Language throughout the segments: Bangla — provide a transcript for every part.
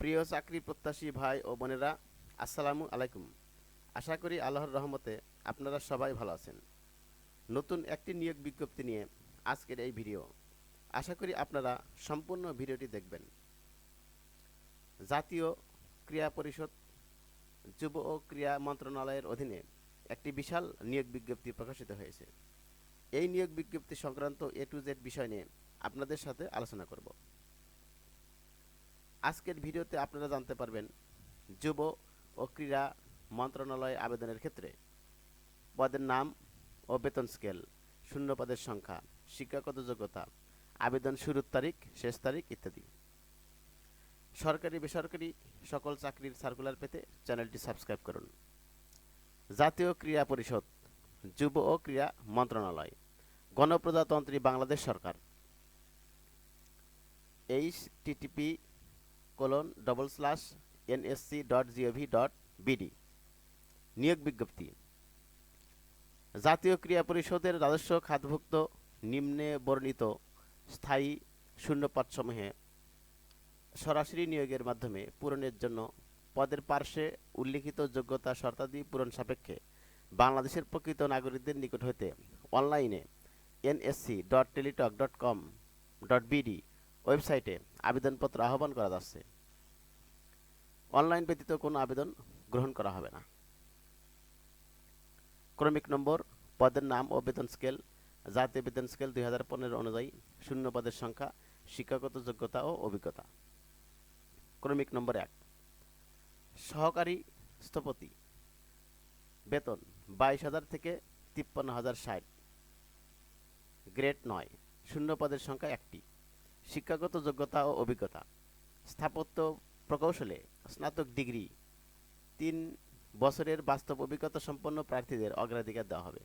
প্রিয় চাকরি প্রত্যাশী ভাই ও বোনেরা, আসসালামু আলাইকুম। আশা করি আল্লাহর রহমতে আপনারা সবাই ভালো আছেন। নতুন একটি নিয়োগ বিজ্ঞপ্তি নিয়ে আজকের এই ভিডিও। আশা করি আপনারা সম্পূর্ণ ভিডিওটি দেখবেন। জাতীয় ক্রিয়া পরিষদ, যুব ও ক্রিয়া মন্ত্রণালয়ের অধীনে একটি বিশাল নিয়োগ বিজ্ঞপ্তি প্রকাশিত হয়েছে। এই নিয়োগ বিজ্ঞপ্তি সংক্রান্ত এ টু জেড বিষয় নিয়ে আপনাদের সাথে আলোচনা করব। আজকের ভিডিওতে আপনারা জানতে পারবেন যুব ও ক্রীড়া মন্ত্রণালয় আবেদনের ক্ষেত্রে পদের নাম ও বেতন স্কেল, শূন্য পদের সংখ্যা, শিক্ষাগত যোগ্যতা, আবেদন শুরুর তারিখ, শেষ তারিখ ইত্যাদি। সরকারি, বেসরকারি সকল চাকরির সার্কুলার পেতে চ্যানেলটি সাবস্ক্রাইব করুন। জাতীয় ক্রীড়া পরিষদ, যুব ও ক্রীড়া মন্ত্রণালয়, গণপ্রজাতন্ত্রী বাংলাদেশ সরকার। Http colon double slash NSC dot gov dot BD নিয়োগ বিজ্ঞপ্তি। জাতীয় ক্রীড়া পরিষদের রাজস্ব খাতভুক্ত নিম্নে বর্ণিত স্থায়ী শূন্যপদসমূহে সরাসরি নিয়োগের মাধ্যমে পূরণের জন্য পদের পার্শ্বে উল্লিখিত যোগ্যতা শর্তাদি পূরণ সাপেক্ষে বাংলাদেশের প্রকৃত নাগরিকদের নিকট হইতে অনলাইনে NSC dot Teletalk dot com dot BD ওয়েবসাইটে আবেদনপত্র আহ্বান করা যাচ্ছে। অনলাইন ব্যতীত কোনো আবেদন গ্রহণ করা হবে না। ক্রমিক নম্বর, পদের নাম ও বেতন স্কেল, জাতীয় বেতন স্কেল দুই হাজার পনেরো অনুযায়ী শূন্য পদের সংখ্যা, শিক্ষাগত যোগ্যতা ও অভিজ্ঞতা। ক্রমিক নম্বর এক, সহকারী স্থপতি, বেতন বাইশ হাজার থেকে তিপ্পান্ন হাজার ষাট। গ্রেড নয়, শূন্য পদের সংখ্যা একটি। শিক্ষাগত যোগ্যতা ও অভিজ্ঞতা। স্থাপত্য প্রকৌশলে স্নাতক ডিগ্রি। তিন বছরের বাস্তব অভিজ্ঞতা সম্পন্ন প্রার্থীদের অগ্রাধিকার দেওয়া হবে।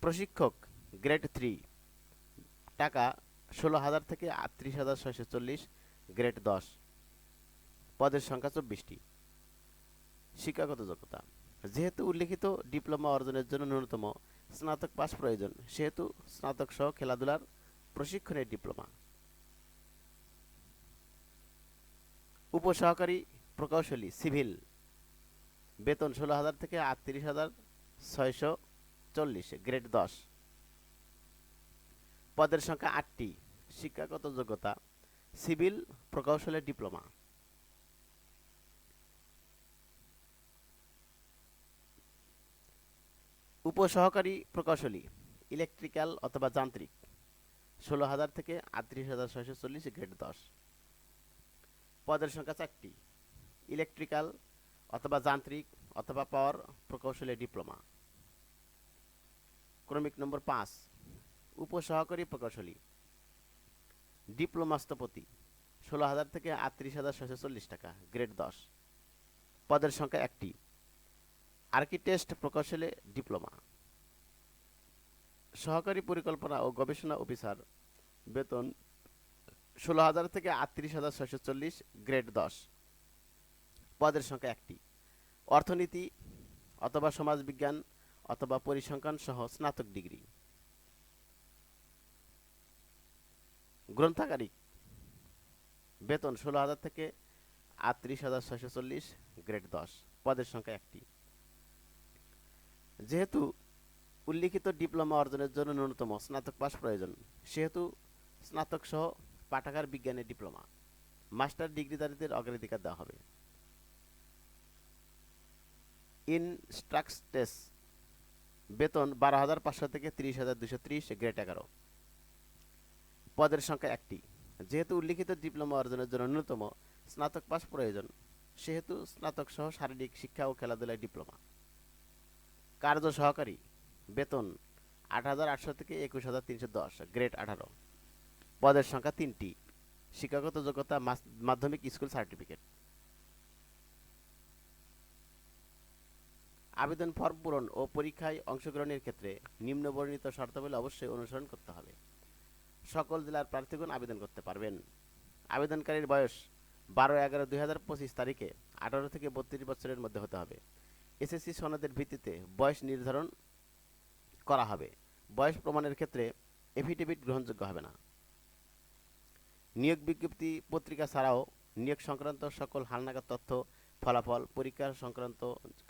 প্রশিক্ষক গ্রেড থ্রি। টাকা ষোলো হাজার থেকে আটত্রিশ হাজার ছয়শো চল্লিশ, গ্রেড দশ। পদের সংখ্যা চব্বিশটি। শিক্ষাগত যোগ্যতা। যেহেতু উল্লিখিত ডিপ্লোমা অর্জনের জন্য ন্যূনতম স্নাতক পাস প্রয়োজন। সেহেতু স্নাতক সহ খেলাধুলার প্রশিক্ষণের ডিপ্লোমা। উপসহকারী প্রকৌশলী সিভিল। বেতন ষোলো হাজার থেকে আটত্রিশ হাজার ছয়শো চল্লিশ, গ্রেড দশ। পদের সংখ্যা আটটি। শিক্ষাগত যোগ্যতা, সিভিল প্রকৌশলের ডিপ্লোমা। উপসহকারী প্রকৌশলী ইলেকট্রিক্যাল অথবা যান্ত্রিক, ষোলো হাজার থেকে আটত্রিশ হাজার ছয়শো চল্লিশ গ্রেড দশ। পদের সংখ্যা চারটি ইলেকট্রিক্যাল অথবা যান্ত্রিক অথবা পাওয়ার প্রকৌশলী ডিপ্লোমা ক্রমিক নম্বর পাঁচ, উপসহকারী প্রকৌশলী। ডিপ্লোমা স্থপতি ষোলো হাজার থেকে আটত্রিশ হাজার ছয়শো চল্লিশ টাকা গ্রেড দশ। পদের সংখ্যা একটি আর্কিটেস্ট প্রকৌশলে ডিপ্লোমা। সহকারী পরিকল্পনা ও গবেষণা অফিসার, বেতন ষোলো হাজার থেকে আটত্রিশ হাজার ছয়শো চল্লিশ, গ্রেড দশ। পদের সংখ্যা একটি। অর্থনীতি অথবা সমাজবিজ্ঞান অথবা পরিসংখ্যান সহ স্নাতক ডিগ্রি। গ্রন্থাগারিক। বেতন ষোলো হাজার থেকে আটত্রিশ হাজার ছয়শো চল্লিশ, গ্রেড দশ। পদের সংখ্যা একটি। যেহেতু উল্লিখিত ডিপ্লোমা অর্জনের জন্য ন্যূনতম স্নাতক পাস প্রয়োজন, সেহেতু স্নাতক সহ পাঠাগার বিজ্ঞানের ডিপ্লোমা। মাস্টার ডিগ্রিধারীদের অগ্রাধিকার দেওয়া হবে। ইনস্ট্রাক্টেস বেতন বারো হাজার পাঁচশো থেকে তিরিশ হাজার দুশো ত্রিশ, গ্রেড এগারো। পদের সংখ্যা একটি। যেহেতু উল্লিখিত ডিপ্লোমা অর্জনের জন্য ন্যূনতম স্নাতক পাস প্রয়োজন, সেহেতু স্নাতক সহ শারীরিক শিক্ষা ও খেলাধুলায় ডিপ্লোমা। কার্য সহকারী। বেতন আট হাজার আটশো থেকে একুশ হাজার তিনশো দশ, গ্রেড আঠারো। পদের সংখ্যা তিনটি। শিক্ষাগত যোগ্যতা মাধ্যমিক স্কুল সার্টিফিকেট। আবেদন ফর্ম পূরণ ও পরীক্ষায় অংশগ্রহণের ক্ষেত্রে নিম্নবর্ণিত শর্তাবলী অবশ্যই অনুসরণ করতে হবে। সকল জেলার প্রার্থীগণ আবেদন করতে পারবেন। আবেদনকারীর বয়স বারো এগারো দুই হাজার পঁচিশ তারিখে আঠারো থেকে বত্রিশ বছরের মধ্যে হতে হবে। এসএসসি সনদের ভিত্তিতে বয়স নির্ধারণ করা হবে। বয়স প্রমাণের ক্ষেত্রে এফিডেভিট গ্রহণযোগ্য হবে না। নিয়োগ বিজ্ঞপ্তি পত্রিকা ছাড়াও নিয়োগ সংক্রান্ত সকল হালনাগাদ তথ্য, ফলাফল, পরীক্ষা সংক্রান্ত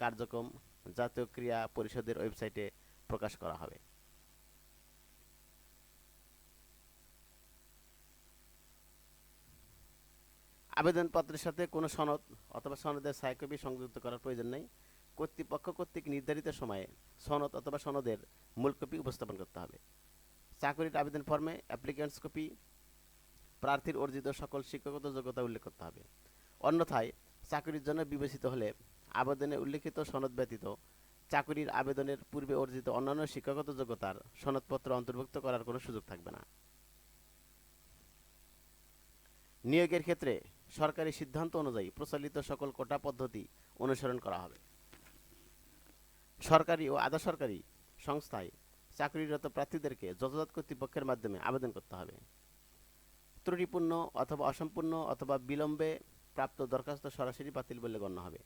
কার্যক্রম, জাতীয় ক্রীড়া পরিষদের ওয়েবসাইটে প্রকাশ করা হবে। আবেদনপত্রের সাথে কোনো সনদ অথবা সনদের ছায়াকপি সংযুক্ত করার প্রয়োজন নেই। কর্তৃপক্ষ কর্তৃক নির্ধারিত সময়ে সনদ অথবা সনদের মূল কপি উপস্থাপন করতে হবে। চাকরির আবেদন ফর্মে অ্যাপ্লিক্যান্টস কপি প্রার্থীর অর্জিত সকল শিক্ষাগত যোগ্যতা উল্লেখ করতে হবে। অন্যথায়, চাকরির জন্য বিবেচিত হলে আবেদনে উল্লেখিত সনদ ব্যতীত চাকরির আবেদনের পূর্বে অর্জিত অন্যান্য শিক্ষাগত যোগ্যতার সনদপত্র অন্তর্ভুক্ত করার কোনো সুযোগ থাকবে না। নিয়োগের ক্ষেত্রে সরকারি সিদ্ধান্ত অনুযায়ী প্রচলিত সকল কোটা পদ্ধতি অনুসরণ করা হবে। সরকারি ও আধা সরকারি সংস্থায় চাকরিরত প্রার্থীদেরকে যথাযথ কর্তৃপক্ষের মাধ্যমে আবেদন করতে হবে। ত্রুটিপূর্ণ অথবা অসম্পূর্ণ অথবা বিলম্বে প্রাপ্ত দরখাস্ত সরাসরি বাতিল বলে গণ্য হবে।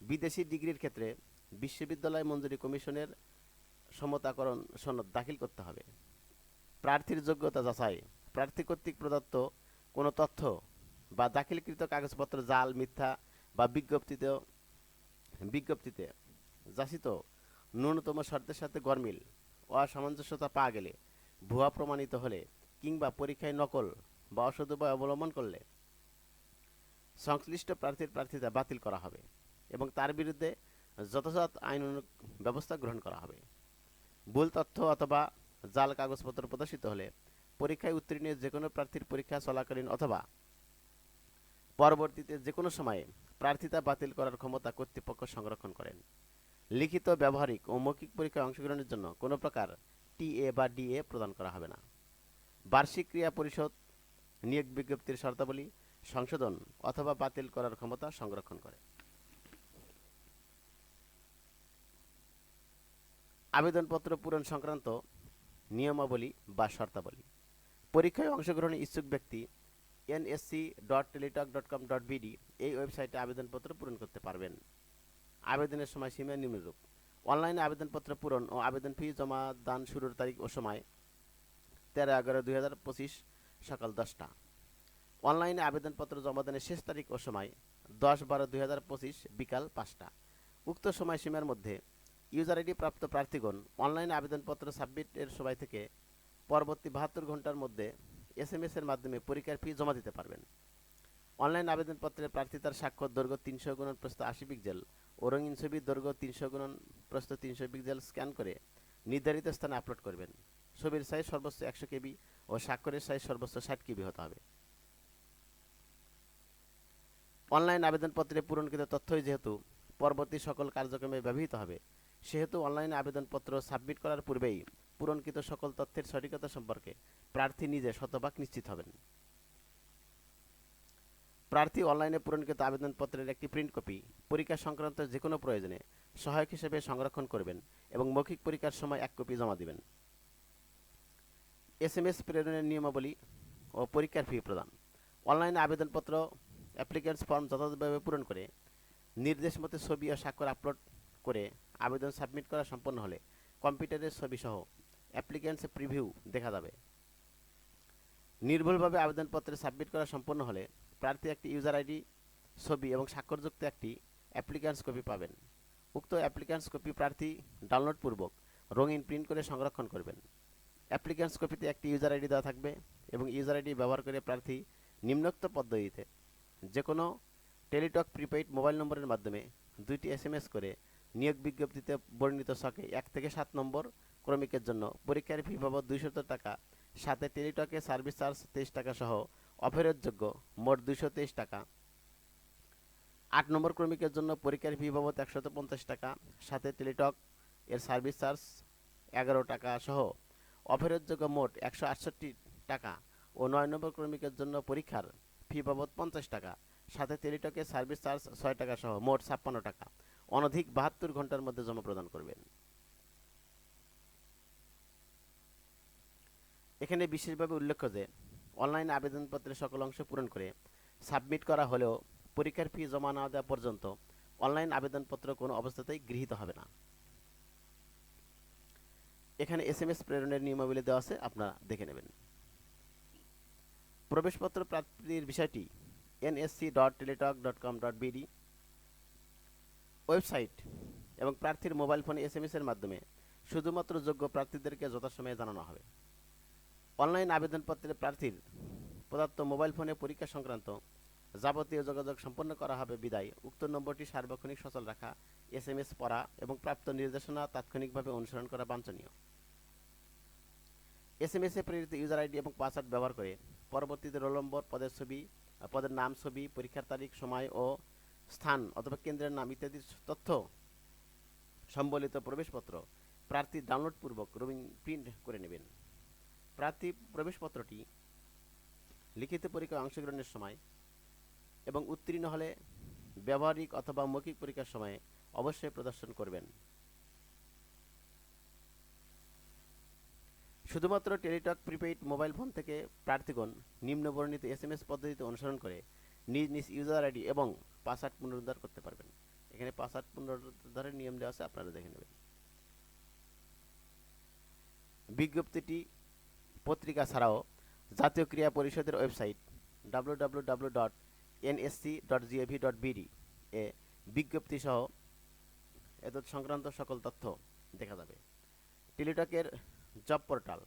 বিদেশি ডিগ্রির ক্ষেত্রে বিশ্ববিদ্যালয় মঞ্জুরি কমিশনের সমতাকরণ সনদ দাখিল করতে হবে। প্রার্থীর যোগ্যতা যাচাই, প্রার্থী কর্তৃক প্রদত্ত কোনো তথ্য বা দাখিলকৃত কাগজপত্র, জাল, মিথ্যা বা বিজ্ঞপ্তিতে বিজ্ঞপ্তিতে যাচিত ন্যূনতম শর্তের সাথে গরমিল অসামঞ্জস্যতা পাওয়া গেলে ভুয়া প্রমাণিত হলে কিংবা পরীক্ষায় নকল বা অসৎ উপায় অবলম্বন করলে সংশ্লিষ্ট প্রার্থীর প্রার্থিতা বাতিল করা হবে এবং তার বিরুদ্ধে যথাযথ আইন ব্যবস্থা গ্রহণ করা হবে। ভুল তথ্য অথবা জাল কাগজপত্র প্রদর্শিত হলে পরীক্ষায় উত্তীর্ণ যে কোনো প্রার্থীর পরীক্ষা চলাকালীন অথবা পরবর্তীতে যে কোনো সময়ে প্রার্থিতা বাতিল করার ক্ষমতা কর্তৃপক্ষ সংরক্ষণ করেন। লিখিত, ব্যবহারিক ও মৌখিক পরীক্ষায় অংশগ্রহণের জন্য কোনো প্রকার টিএ বা ডিএ প্রদান করা হবে না। বার্ষিক ক্রিয়া পরিষদ, নিয়োগ বিজ্ঞপ্তির শর্তাবলী, সংশোধন অথবা বাতিল করার ক্ষমতা সংরক্ষণ করে। আবেদনপত্র পূরণ সংক্রান্ত নিয়মাবলী বা শর্তাবলী। পরীক্ষায় অংশগ্রহণে ইচ্ছুক ব্যক্তি NSC dot Teletalk dot com dot BD এই ওয়েবসাইটে আবেদনপত্র পূরণ করতে পারবেন। আবেদনের সময় সীমা নিম্নরূপ অনলাইনে আবেদনপত্র পূরণ ও আবেদন ফি জমা দান শুরুর তারিখ ও সময় তেরো এগারো দুই হাজার পঁচিশ সকাল দশটা। অনলাইনে আবেদনপত্র জমা দানের শেষ তারিখ ও সময় দশ বারো দুই হাজার পঁচিশ বিকাল পাঁচটা। উক্ত সময়সীমার মধ্যে ইউজার আইডি প্রাপ্ত প্রার্থীগণ অনলাইনে আবেদনপত্র সাবমিটের সময় থেকে পরবর্তী বাহাত্তর ঘণ্টার মধ্যে এস এম এর মাধ্যমে পরীক্ষার ফি জমা দিতে পারবেন। অনলাইন আবেদনপত্রে প্রার্থী তার স্বাক্ষর দৈর্ঘ্য তিনশো গুণন প্রস্থ আশি পিক্সেল ও রঙিন ছবির দৈর্ঘ্য তিনশো গুণন প্রস্থ তিনশো পিক্সেল স্ক্যান করে নির্ধারিত স্থানে আপলোড করবেন। ছবির সাইজ সর্বোচ্চ একশো কেবি ও স্বাক্ষরের সাইজ সর্বোচ্চ ষাট কেবি হতে হবে। অনলাইন আবেদনপত্রে পূরণকৃত তথ্যই যেহেতু পরবর্তী সকল কার্যক্রমে ব্যবহৃত হবে, সেহেতু অনলাইনে আবেদনপত্র সাবমিট করার পূর্বেই পূরণকৃত সকল তথ্যের সঠিকতা সম্পর্কে প্রার্থী নিজে শতভাগ নিশ্চিত হবেন। প্রার্থী অনলাইনে পূরণকৃত আবেদনপত্রের একটি প্রিন্ট কপি পরীক্ষা সংক্রান্ত যে কোনো প্রয়োজনে সহায়ক হিসেবে সংরক্ষণ করবেন এবং মৌখিক পরীক্ষার সময় এক কপি জমা দিবেন। এস এম এস প্রেরণের নিয়মাবলী ও পরীক্ষার ফি প্রদান। অনলাইনে আবেদনপত্র অ্যাপ্লিকেন্টস ফর্ম যথাযথভাবে পূরণ করে নির্দেশ মতো ছবি ও স্বাক্ষর আপলোড করে আবেদন সাবমিট করা সম্পন্ন হলে কম্পিউটারের ছবি সহ অ্যাপ্লিকেন্টস প্রিভিউ দেখা যাবে। নির্ভুলভাবে আবেদনপত্রে সাবমিট করা সম্পন্ন হলে প্রার্থী একটি ইউজার আইডি, ছবি এবং স্বাক্ষরযুক্ত একটি অ্যাপ্লিক্যান্টস কপি পাবেন। উক্ত অ্যাপ্লিক্যান্টস কপি প্রার্থী ডাউনলোড পূর্বক রঙিন প্রিন্ট করে সংরক্ষণ করবেন। অ্যাপ্লিক্যান্টস কপিতে একটি ইউজার আইডি দেওয়া থাকবে এবং ইউজার আইডি ব্যবহার করে প্রার্থী নিম্নোক্ত পদ্ধতিতে যে কোনো টেলিটক প্রিপেইড মোবাইল নম্বরের মাধ্যমে দুইটি এসএমএস করে নিয়োগ বিজ্ঞপ্তিতে বর্ণিত ছকে এক থেকে সাত নম্বর ক্রমিকের জন্য পরীক্ষার ফি বাবদ দুইশত টাকা, সাথে টেলিটকে সার্ভিস চার্জ তেইশ টাকা সহ অফেরতযোগ্য, মোট তেইশ টাকা। আট নম্বর ক্রমিকের জন্য পরীক্ষার ফি বাবদ একশত পঞ্চাশ টাকা, সাথে টেলিটক এর সার্ভিস চার্জ এগারো টাকা সহ অফেরতযোগ্য মোট একশো আটষট্টি টাকা ও নয় নম্বর ক্রমিকের জন্য পরীক্ষার ফি বাবদ পঞ্চাশ টাকা, সাথে টেলিটকের সার্ভিস চার্জ ছয় টাকা সহ মোট ছাপ্পান্ন টাকা। অনধিক বাহাত্তর ঘণ্টার মধ্যে জমা প্রদান করবেন। এখানে বিশেষভাবে উল্লেখ্য যে অনলাইন আবেদনপত্রের সকল অংশ পূরণ করে সাবমিট করা হলেও পরীক্ষার ফি জমা না দেওয়া পর্যন্ত অনলাইন আবেদনপত্র কোনো অবস্থাতেই গৃহীত হবে না। এখানে এস এম এস প্রেরণের নিয়মাবলী দেওয়া আছে, আপনারা দেখে নেবেন। প্রবেশপত্র প্রাপ্তির বিষয়টি NSC dot Teletalk dot com dot BD website এবং প্রার্থীর মোবাইল ফোনে এস এম এর মাধ্যমে শুধুমাত্র যোগ্য প্রার্থীদেরকে যথাসময়ে জানানো হবে। অনলাইন আবেদনপত্রে প্রার্থীর প্রদত্ত মোবাইল ফোনে পরীক্ষা সংক্রান্ত যাবতীয় যোগাযোগ সম্পন্ন করা হবে বিদায়। উক্ত নম্বরটি সার্বক্ষণিক সচল রাখা এস এম এস পড়া এবং প্রাপ্ত নির্দেশনা তাৎক্ষণিকভাবে অনুসরণ করা বাঞ্ছনীয়। এস এম এস এ প্রেরিত ইউজার আইডি এবং পাসওয়ার্ড ব্যবহার করে পরবর্তীতে রোল নম্বর, পদের ছবি, পদের নাম, ছবি, পরীক্ষার তারিখ, সময় ও স্থান অথবা কেন্দ্রের নাম ইত্যাদি তথ্য সম্বলিত প্রবেশপত্র প্রার্থী ডাউনলোড পূর্বক রবিং প্রিন্ট করে নেবেন। প্রার্থী প্রবেশপত্রটি লিখিত পরীক্ষায় অংশগ্রহণের সময় এবং উত্তীর্ণ হলে ব্যবহারিক অথবা মৌখিক পরীক্ষার সময় অবশ্যই প্রদর্শন করবেন। শুধুমাত্র টেলিটক, প্রিপেইড মোবাইল ফোন থেকে প্রার্থীগণ নিম্ন বর্ণিত এস এম এস পদ্ধতিতে অনুসরণ করে নিজ নিজ ইউজার আইডি এবং পাসওয়ার্ড পুনরুদ্ধার করতে পারবেন। এখানে পাসওয়ার্ড পুনরুদ্ধারের নিয়ম দেওয়া আছে, আপনারা দেখে নেবেন। বিজ্ঞপ্তিটি পত্রিকা ছাড়াও জাতীয় ক্রীড়া পরিষদের website W W W dot NSC dot gov dot BD এ বিজ্ঞপ্তি সহ এতৎ সংক্রান্ত সকল তথ্য দেখা যাবে। টেলিটকের job portal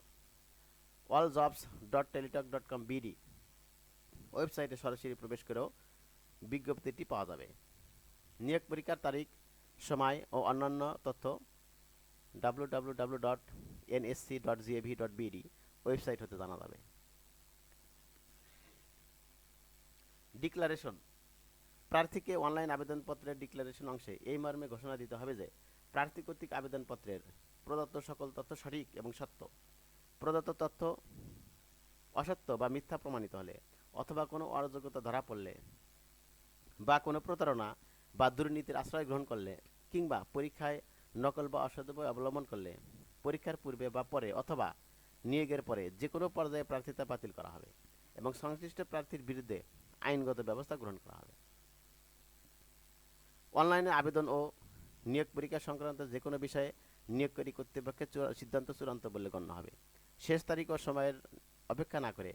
all jobs dot Teletalk dot com BD ওয়েবসাইটে সরাসরি প্রবেশ করেও বিজ্ঞপ্তিটি পাওয়া যাবে। নিয়োগ পরীক্ষার তারিখ, সময় ও অন্যান্য তথ্য W W W dot NSC dot gov dot BD website হতে জানা যাবে। ডিক্লারেশন। প্রার্থীকে অনলাইন আবেদনপত্রের ডিক্লারেশন অংশে এই মর্মে ঘোষণা দিতে হবে যে, প্রার্থী কর্তৃক আবেদনপত্রের প্রদত্ত সকল তথ্য সঠিক এবং সত্য। প্রদত্ত তথ্য অসত্য বা মিথ্যা প্রমাণিত হলে অথবা কোনো অযোগ্যতা ধরা পড়লে বা কোনো প্রতারণা বা দুর্নীতির আশ্রয় গ্রহণ করলে কিংবা পরীক্ষায় নকল বা অসদুপয় অবলম্বন করলে পরীক্ষার পূর্বে বা পরে অথবা নিয়োগের পরে যে কোনো পর্যায়ে প্রার্থিতা বাতিল করা হবে এবং সংশ্লিষ্ট প্রার্থীর বিরুদ্ধে আইনগত ব্যবস্থা গ্রহণ করা হবে। অনলাইনে আবেদন ও নিয়োগ পরীক্ষা সংক্রান্ত যে কোনো বিষয়ে নিয়োগকারী কর্তৃপক্ষের সিদ্ধান্ত চূড়ান্ত বলে গণ্য হবে। শেষ তারিখ ও সময়ের অপেক্ষা না করে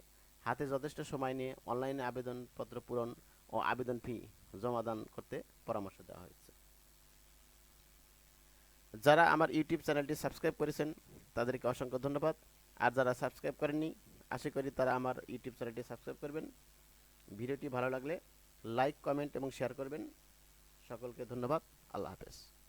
হাতে যথেষ্ট সময় নিয়ে অনলাইনে আবেদনপত্র পূরণ ও আবেদন ফি জমাদান করতে পরামর্শ দেওয়া হয়েছে। যারা আমার ইউটিউব চ্যানেলটি সাবস্ক্রাইব করেছেন, তাদেরকে অসংখ্য ধন্যবাদ। আর যারা সাবস্ক্রাইব করেননি, আশা করি তারা আমার ইউটিউব চ্যানেলটি সাবস্ক্রাইব করবেন। ভিডিওটি ভালো লাগলে লাইক, কমেন্ট এবং শেয়ার করবেন। সকলকে ধন্যবাদ। আল্লাহ হাফেজ।